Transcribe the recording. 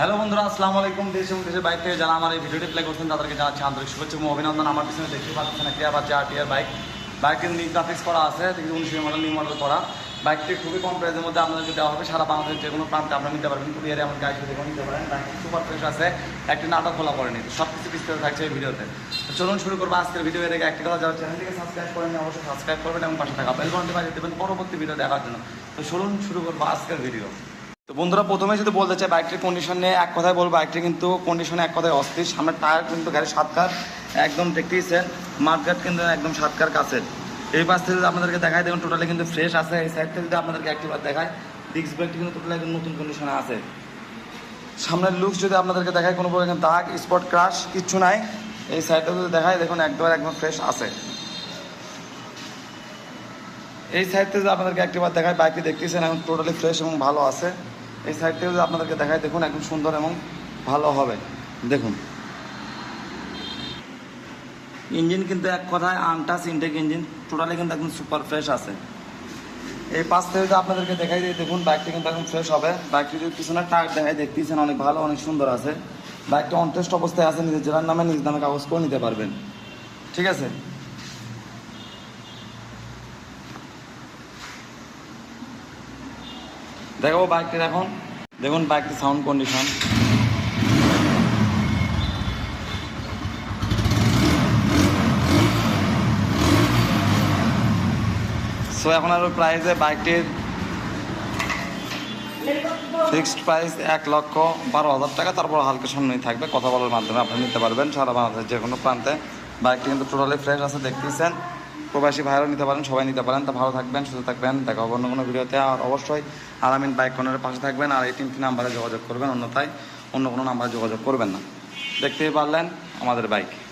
Hello বন্ধুরা, আসসালামু আলাইকুম দেশ এবং দেশের বাইক থেকে যারা আমার এই ভিডিওটি প্লে করছেন, তাদেরকে জানাচ্ছি আন্তরিক শুভেচ্ছা এবং অভিনন্দন। আমার পিছনে দেখতে পাচ্ছেন একটি আবার চার টিয়ার বাইক বাইকের নিউ গ্রাফিক্স করা আছে দেখি উনিশ মডেল নিউ মডেল করা। বাইকটি খুবই কম প্রাইসের মধ্যে আপনাদেরকে দেওয়া হবে। সারা বাংলাদেশের যে কোনো প্রান্তে আপনারা নিতে পারবেন। কুরিয়ারে এমন গাড়ি দেখে নিতে পারেন। বাইকটি সুপার ফ্রেশ আছে, একটি নাটক খোলা তো সব কিছু বিস্তারিত থাকছে এই ভিডিওতে। চলুন শুরু করব আজকের ভিডিও এর একটি কথা, যারা চ্যানেলটিকে সাবস্ক্রাইব করেন অবশ্যই সাবস্ক্রাইব করবেন এবং পাশে থাকা বেল ঘন্টি বাজিয়ে দেবেন। পরবর্তী ভিডিও দেখার জন্য। তো চলুন শুরু করব আজকের ভিডিও তো বন্ধুরা প্রথমে যদি বলতে চাই বাইকটির কন্ডিশন এক কথায় বলব বাইকটি কিন্তু কন্ডিশনে এক কথায় অস্থির। সামনের টায়ার কিন্তু গাড়ির সাতকার একদম দেখতেইছেন, মাঠঘাট কিন্তু একদম সাতকার কাছে এই পাশ থেকে যদি আপনাদেরকে দেখায় দেখুন টোটালি কিন্তু ফ্রেশ আছে। এই সাইড থেকে যদি আপনাদেরকে একটিবার দেখায় ডিস্ক ব্রেকটি কিন্তু টোটালি একদম নতুন কন্ডিশনে আছে। সামনের লুকস যদি আপনাদেরকে দেখায় কোনো প্রকার দাগ স্পট ক্রাশ কিচ্ছু নাই। এই সাইডটা যদি দেখায় দেখুন একদম একদম ফ্রেশ আছে। এই সাইড থেকে যদি আপনাদেরকে একটিবার দেখায় বাইকটি দেখতেছেন এখন টোটালি ফ্রেশ এবং ভালো আছে। এই সাইড যদি আপনাদেরকে দেখায় দেখুন একদম সুন্দর এবং ভালো হবে। দেখুন। ইঞ্জিন কিন্তু এক কথায় আনটাস ইনটেক ইঞ্জিন টোটালি কিন্তু একদম সুপার ফ্রেশ আছে। এই পাশ থেকে যদি আপনাদেরকে দেখাই দিই, দেখুন বাইকটি কিন্তু একদম ফ্রেশ হবে। বাইকটি যদি পিছনের টায়ার দেখায় দেখতেছেন, অনেক ভালো, অনেক সুন্দর আছে। বাইকটা অনটেস্ট অবস্থায় আছে, নিজের জেলার নামে নিজ নামে কাগজ করে নিতে পারবেন। ঠিক আছে? দেখাবো বাইকটি দেখুন। দেখুন বাইকটি সাউন্ড কন্ডিশন সো এখন আরও প্রাইসে বাইকটির ফিক্সড প্রাইস এক লক্ষ বারো হাজার টাকা। তারপর হালকা সামনেই থাকবে কথা বলার মাধ্যমে। আপনি নিতে পারবেন সারা বাংলাদেশের যে কোনো প্রান্তে। বাইকটি কিন্তু টোটালি ফ্রেশ আছে, দেখতেছেন। প্রবাসী ভাইরাও নিতে পারেন, সবাই নিতে পারেন। তা ভালো থাকবেন, সুস্থ থাকবেন। দেখা হবে অন্য কোনো ভিডিওতে। আর অবশ্যই আরামিন বাইক কর্নারের পাশে থাকবেন আর এই তিনটি নাম্বারে যোগাযোগ করবেন। অন্যথায় অন্য কোনো নাম্বারে যোগাযোগ করবেন না। দেখতেই পারলেন আমাদের বাইক।